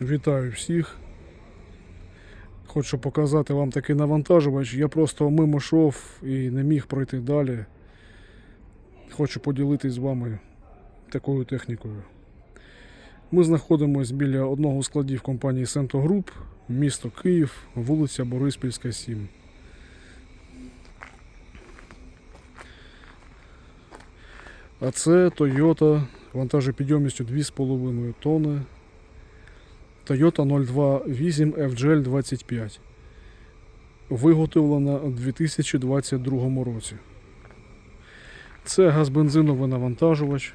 Вітаю всіх. Хочу показати вам такий навантажувач. Я просто мимо йшов і не міг пройти далі. Хочу поділитись з вами такою технікою. Ми знаходимося біля одного з складів компанії Сенто Груп, місто Київ, вулиця Бориспільська, 7. А це Toyota вантажопідйомністю 2,5 тонни. Toyota 028 FGL 25. Виготовлена у 2022 році. Це газбензиновий навантажувач.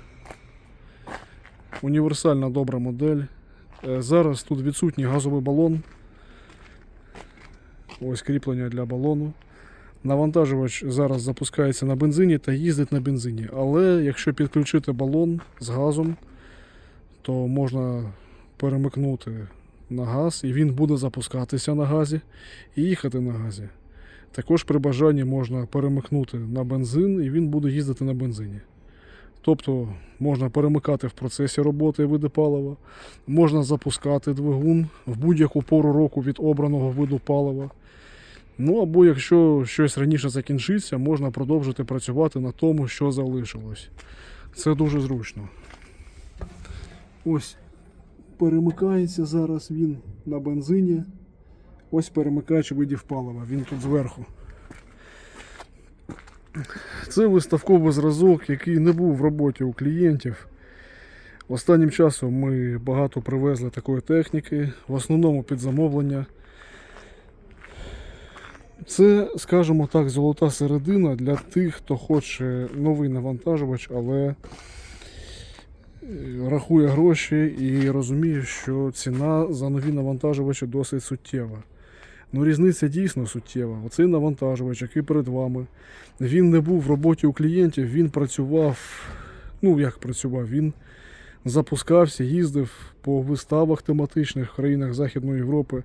Універсальна добра модель. Е, Зараз тут відсутній газовий балон. Ось кріплення для балону. Навантажувач зараз запускається на бензині та їздить на бензині. Але якщо підключити балон з газом, то можна перемикнути на газ, і він буде запускатися на газі і їхати на газі. Також при бажанні можна перемикнути на бензин, і він буде їздити на бензині. Тобто можна перемикати в процесі роботи види палива, можна запускати двигун в будь-яку пору року від обраного виду палива. Ну або якщо щось раніше закінчиться, можна продовжити працювати на тому, що залишилось. Це дуже зручно. Ось перемикається зараз він на бензині. Ось перемикач видів палива, він тут зверху. Це виставковий зразок, який не був в роботі у клієнтів. Останнім часом ми багато привезли такої техніки, в основному під замовлення. Це, скажімо так, золота середина для тих, хто хоче новий навантажувач, але рахує гроші і розуміє, що ціна за нові навантажувачі досить суттєва. Ну, різниця дійсно суттєва. Оцей навантажувач, який перед вами, він не був в роботі у клієнтів, він працював. Ну, як працював, він запускався, їздив по виставах тематичних в країнах Західної Європи.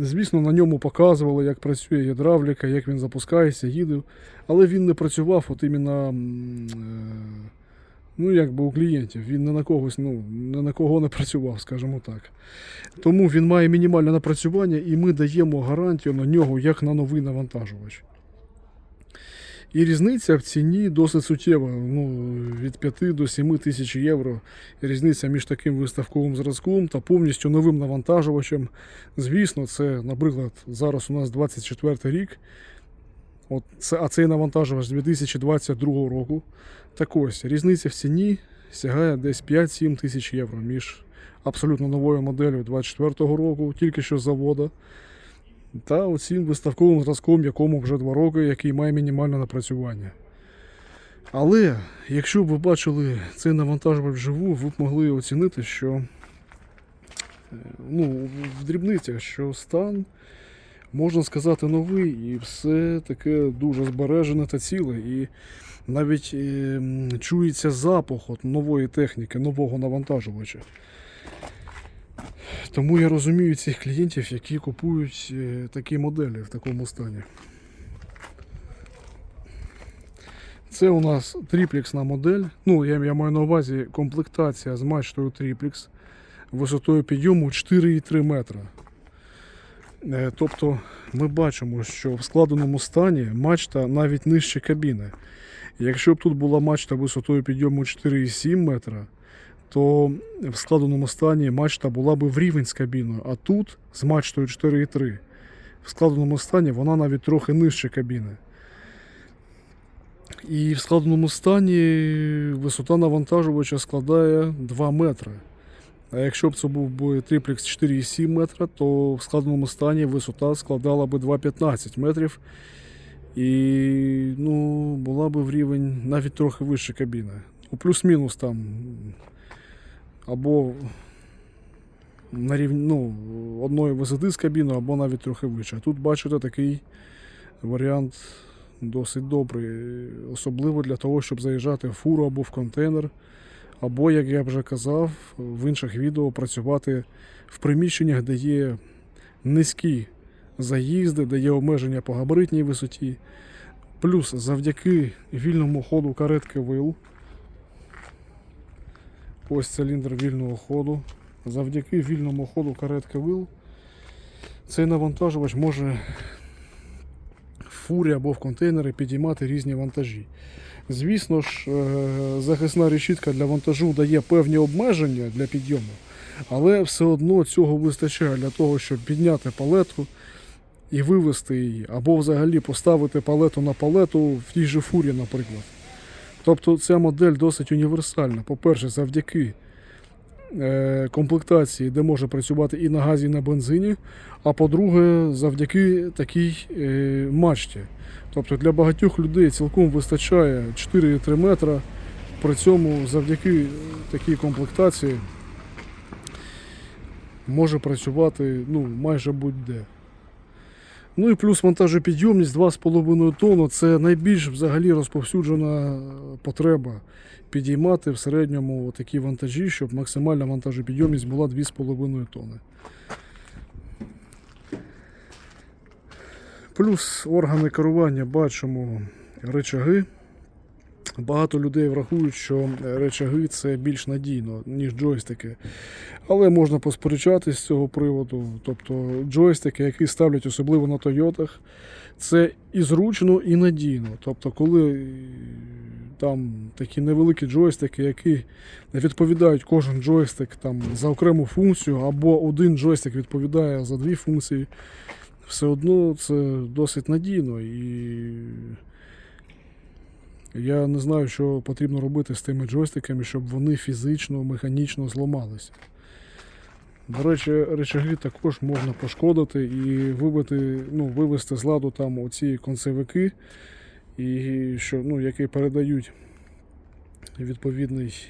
Звісно, на ньому показували, як працює гідравліка, як він запускається, їде. Але він не працював от іменно, е, ну, якби у клієнтів. Він не на когось, ну, не на кого не працював, скажімо так. Тому він має мінімальне напрацювання, і ми даємо гарантію на нього як на новий навантажувач. І різниця в ціні досить суттєва. Ну, від 5 до 7 тисяч євро. Різниця між таким виставковим зразком та повністю новим навантажувачем. Звісно, це, наприклад, зараз у нас 24 рік. От це, а цей навантажувач з 2022 року. Так ось, різниця в ціні сягає десь 5-7 тисяч євро між абсолютно новою моделлю 24 року, тільки що з завода. Та оцим виставковим зразком, якому вже 2 роки, який має мінімальне напрацювання. Але якщо б ви бачили цей навантажувач вживу, ви б могли оцінити, що е, ну, в дрібницях, що стан, можна сказати, новий, і все таке дуже збережене та ціле. І навіть е, чується запах от нової техніки, нового навантажувача. Тому я розумію цих клієнтів, які купують е, такі моделі в такому стані. Це у нас тріплексна модель. Ну, я, я маю на увазі комплектація з мачтою тріплекс висотою підйому 4,3 метра. Е, Тобто ми бачимо, що в складеному стані мачта навіть нижче кабіни. Якщо б тут була мачта висотою підйому 4,7 метра, то в складеному стані мачта була би в рівень з кабіною, а тут з мачтою 4,3. В складеному стані вона навіть трохи нижче кабіни. І в складеному стані висота навантажувача складає 2 метри. А якщо б це був триплекс 4,7 метра, то в складеному стані висота складала би 2,15 метрів. І ну, була би в рівень навіть трохи вище кабіни. Ну, Плюс-мінус там або на рівні ну, одної висоти з кабіною, або навіть трохи вище. А Тут бачите такий варіант досить добрий, особливо для того, щоб заїжджати в фуру або в контейнер, або, як я вже казав, в інших відео працювати в приміщеннях, де є низькі заїзди, де є обмеження по габаритній висоті. Плюс завдяки вільному ходу каретки вил. Ось циліндр вільного ходу. завдяки вільному ходу каретки ВИЛ цей навантажувач може в фурі або в контейнери підіймати різні вантажі. Звісно ж, е, захисна решітка для вантажу дає певні обмеження для підйому, але все одно цього вистачає для того, щоб підняти палету і вивести її, або взагалі поставити палету на палету в тій же фурі, наприклад. Тобто ця модель досить універсальна. По-перше, завдяки комплектації, де може працювати і на газі, і на бензині. А по-друге, завдяки такій е, мачті. Тобто для багатьох людей цілком вистачає 4-3 метра. При цьому завдяки такій комплектації може працювати ну, майже будь-де. Ну і плюс вантажопідйомність 2,5 тонн це найбільш взагалі розповсюджена потреба підіймати в середньому такі вантажі, щоб максимальна вантажопідйомність була 2,5 тонни. Плюс органи керування бачимо речаги. Багато людей врахують, що речаги це більш надійно, ніж джойстики. Але можна посперечатись з цього приводу. Тобто джойстики, які ставлять особливо на Тойотах, це і зручно, і надійно. Тобто, коли е, там такі невеликі джойстики, які відповідають кожен джойстик там, за окрему функцію, або один джойстик відповідає за дві функції, все одно це досить надійно. І я не знаю, що потрібно робити з тими джойстиками, щоб вони фізично, механічно зламалися. До речі, речаги також можна пошкодити і вибити, ну, вивести з ладу там оці концевики, і що, ну, які передають відповідний,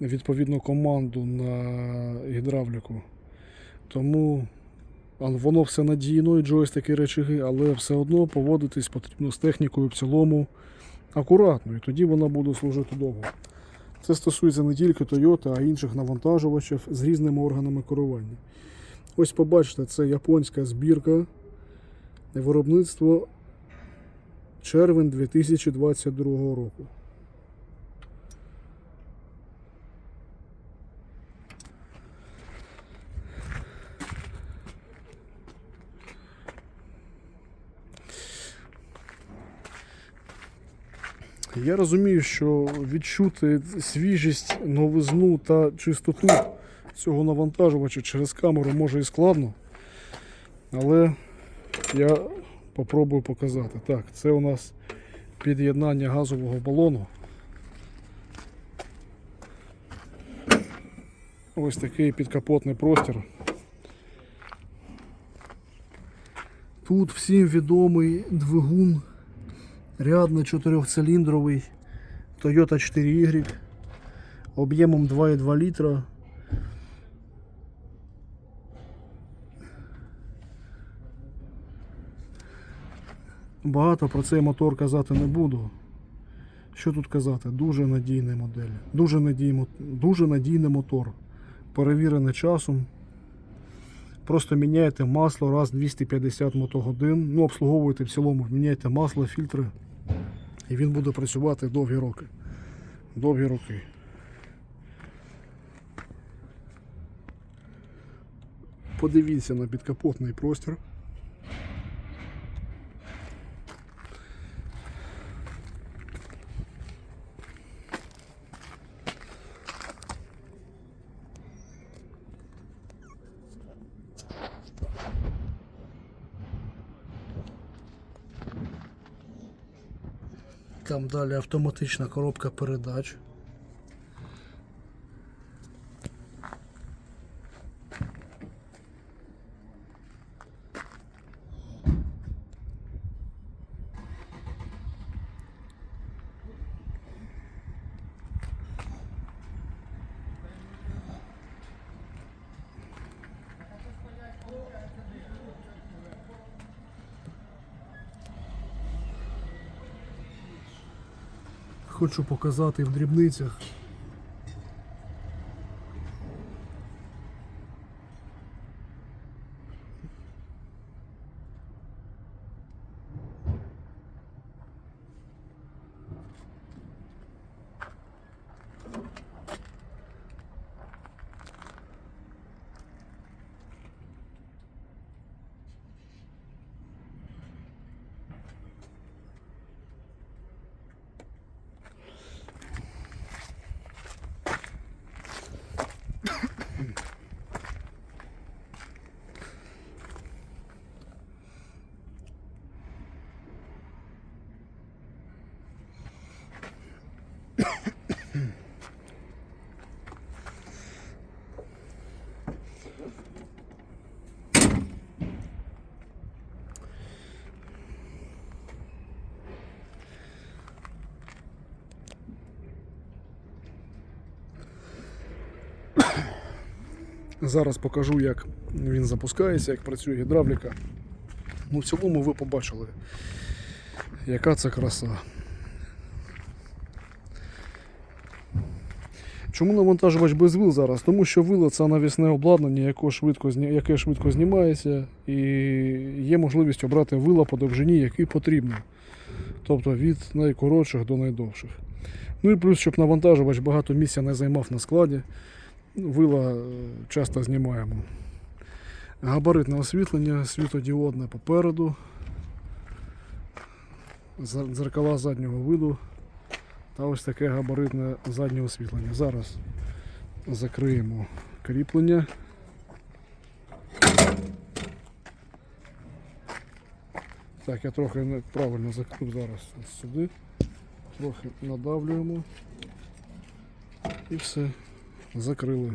відповідну команду на гідравліку. Тому воно все надійно, і джойстики, речаги, але все одно поводитись потрібно з технікою в цілому акуратно, і тоді вона буде служити довго. Це стосується не тільки Toyota, а й інших навантажувачів з різними органами керування. Ось побачите, це японська збірка виробництво червень 2022 року. Я розумію, що відчути свіжість, новизну та чистоту цього навантажувача через камеру може і складно. Але я попробую показати. Так, це у нас під'єднання газового балону. Ось такий підкапотний простір. Тут всім відомий двигун рядний чотирьохциліндровий Toyota 4Y об'ємом 2,2 літра. Багато про цей мотор казати не буду. Що тут казати? Дуже надійний модель. Дуже надійний, дуже надійний мотор. Перевірений часом. Просто міняєте масло раз 250 мотогодин. Ну, обслуговуєте в цілому, міняєте масло, фільтри. І він буде працювати довгі роки. Довгі роки. Подивіться на підкапотний простір. Там далі автоматична коробка передач. Хочу показати в дрібницях. Зараз покажу, як він запускається, як працює гідравліка. Ну, в цілому ви побачили, яка це краса. Чому навантажувач без вил зараз? Тому що вила це навісне обладнання, яке швидко, яке швидко знімається, і є можливість обрати вила по довжині, який потрібно. Тобто від найкоротших до найдовших. Ну і плюс, щоб навантажувач багато місця не займав на складі, вила е, часто знімаємо. Габаритне освітлення, світодіодне попереду, зер- дзеркала заднього виду та ось таке габаритне заднє освітлення. Зараз закриємо кріплення. Так, я трохи неправильно закрив зараз сюди. Трохи надавлюємо. І все. Закрили.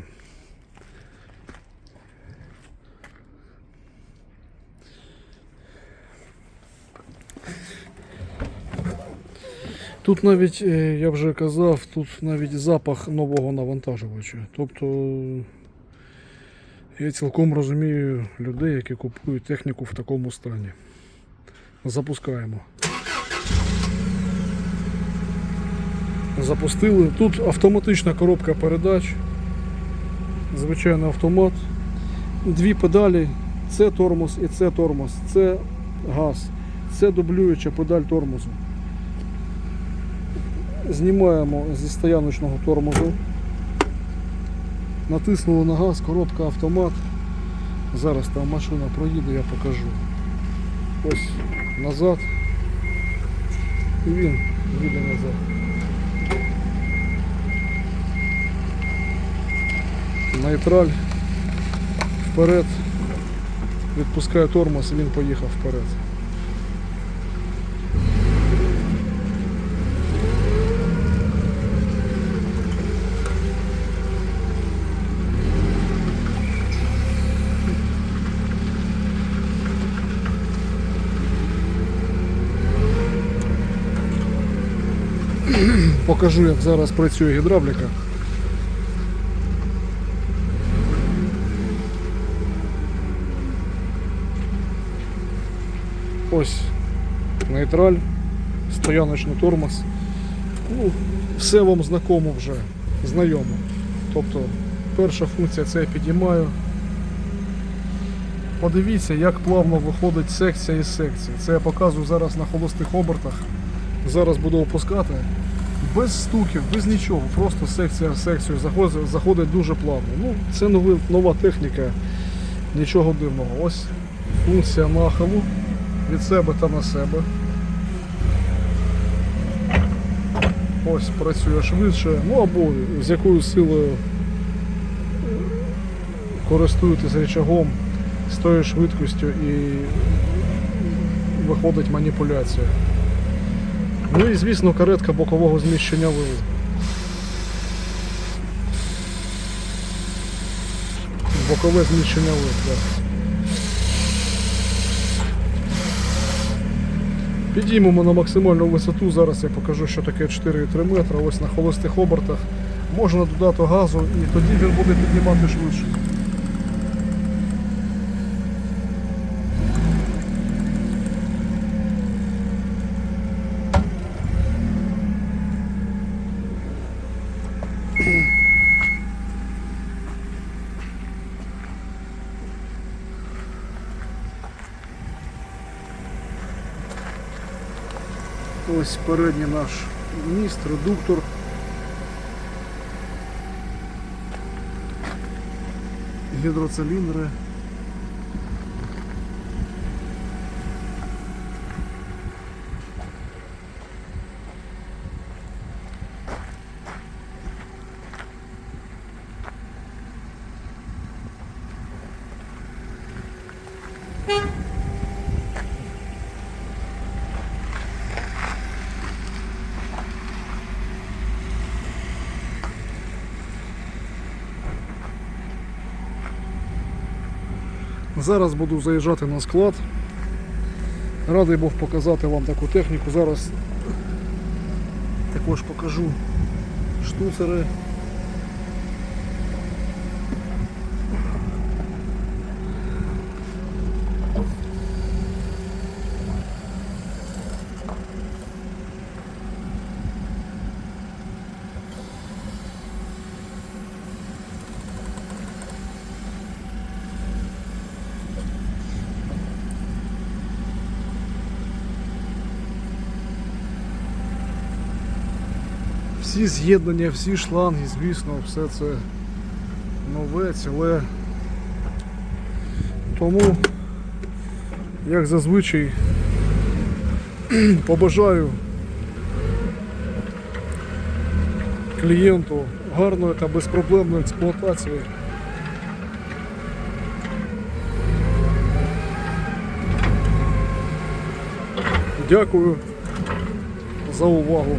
Тут навіть, е, я вже казав, тут навіть запах нового навантажувача. Тобто я цілком розумію людей, які купують техніку в такому стані. Запускаємо. Запустили. Тут автоматична коробка передач. Звичайно, автомат. Дві педалі. Це тормоз і це тормоз. Це газ. Це дублююча педаль тормозу. Знімаємо зі стояночного тормозу. Натиснули на газ, коробка автомат. Зараз там машина проїде, я покажу. Ось назад. І він їде назад. Нейтраль вперед. Відпускаю тормоз і він поїхав вперед. Покажу, як зараз працює гідравліка. Ось нейтраль, стояночний тормоз. Ну, все вам знакомо вже, знайомо. Тобто перша функція це я підіймаю. Подивіться, як плавно виходить секція із секції. Це я показую зараз на холостих обертах. Зараз буду опускати. Без стуків, без нічого, просто секція в секцію заходить, заходить дуже плавно. Ну, це нова техніка, нічого дивного. Ось функція нахилу від себе та на себе. Ось працює швидше, ну або з якою силою користуєтесь рычагом з тою швидкістю і виходить маніпуляція. Ну і звісно каретка бокового зміщення вили. Бокове зміщення вил, так. Підіймемо на максимальну висоту. Зараз я покажу, що таке 4,3 метра. Ось на холостих обертах. Можна додати газу і тоді він буде піднімати швидше. Ось передній наш міст, редуктор. Гідроциліндри. Зараз буду заїжджати на склад. Радий був показати вам таку техніку. Зараз також покажу штуцери. Всі з'єднання, всі шланги, звісно, все це нове, ціле. Тому, як зазвичай, побажаю клієнту гарної та безпроблемної експлуатації. Дякую за увагу.